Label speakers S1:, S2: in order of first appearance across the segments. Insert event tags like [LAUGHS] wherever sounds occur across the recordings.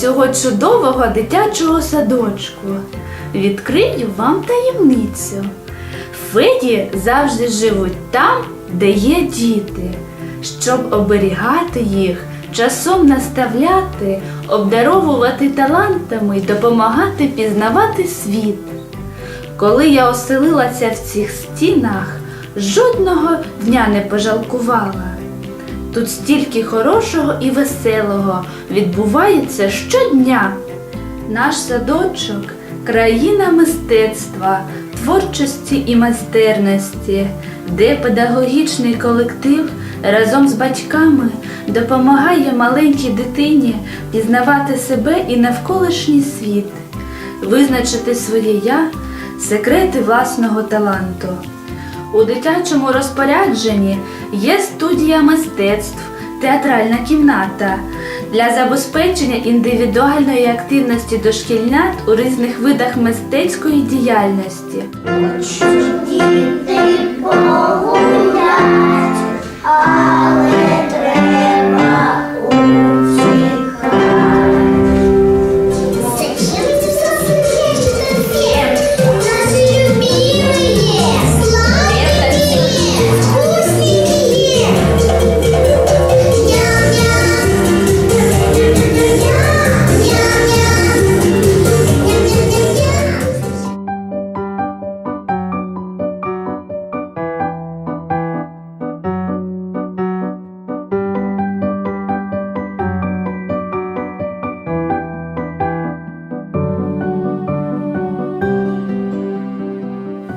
S1: цього чудового дитячого садочку. Відкрию вам таємницю. Феді завжди живуть там, де є діти, щоб оберігати їх, часом наставляти, обдаровувати талантами й допомагати пізнавати світ. Коли я оселилася в цих стінах, жодного дня не пожалкувала. Тут стільки хорошого і веселого відбувається щодня. Наш садочок країна мистецтва, творчості і майстерності, де педагогічний колектив разом з батьками допомагає маленькій дитині пізнавати себе і навколишній світ, визначити своє я, секрети власного таланту. У дитячому розпорядженні є студія мистецтв, театральна кімната для забезпечення індивідуальної активності дошкільнят у різних видах мистецької діяльності.
S2: Діти погулять, але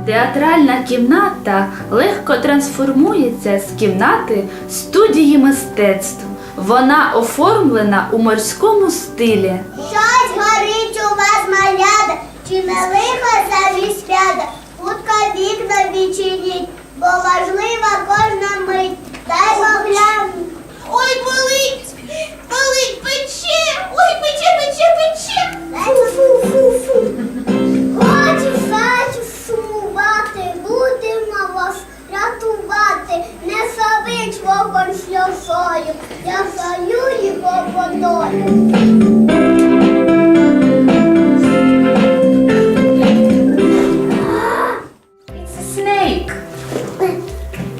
S1: Театральна кімната легко трансформується з кімнати студії мистецтв. Вона оформлена у морському стилі.
S2: Щось горить у вас маляда, чи не лихо замість свята. Хутко вікна відчиніть, бо важлива кожна мить. Дай поглянь. я сою його водою.
S3: It's a snake.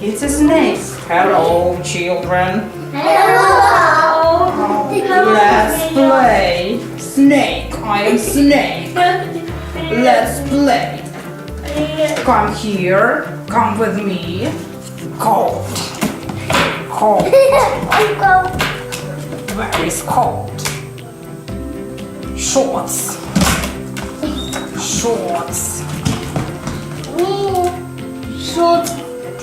S3: It's a snake. Hello, children. Let's play. Snake. I am snake. Let's play. Come here. Come with me. Cold. cold. Very cold? Shorts. Shorts.
S2: Shorts.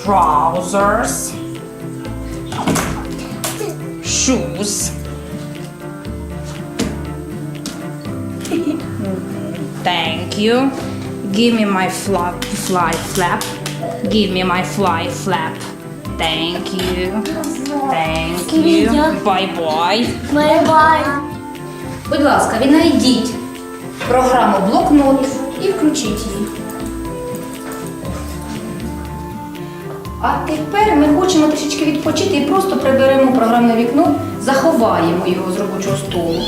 S3: Trousers. Shoes. [LAUGHS] Thank you. Give me my flap, fly flap. Give me my fly flap. Thank you. Thank you. Bye bye.
S2: Бай-бай.
S4: Будь ласка, віднайдіть програму блокнот і включіть її. А тепер ми хочемо трішечки відпочити і просто приберемо програмне вікно, заховаємо його з робочого столу.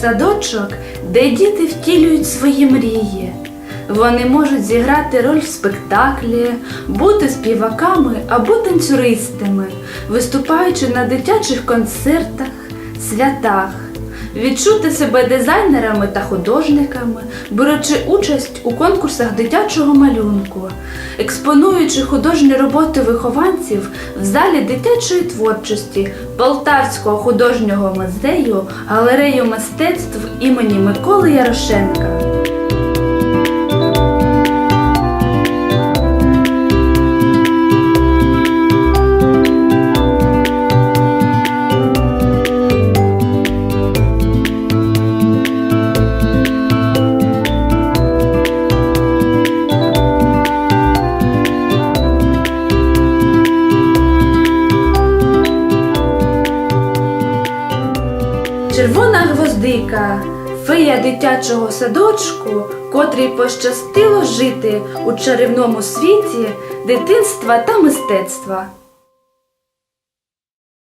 S1: Садочок, де діти втілюють свої мрії. Вони можуть зіграти роль в спектаклі, бути співаками або танцюристами, виступаючи на дитячих концертах, святах, відчути себе дизайнерами та художниками, беручи участь у конкурсах дитячого малюнку, експонуючи художні роботи вихованців в залі дитячої творчості Полтавського художнього музею галерею мистецтв імені Миколи Ярошенка. Гвоздика, фея дитячого садочку, котрій пощастило жити у чарівному світі дитинства та мистецтва.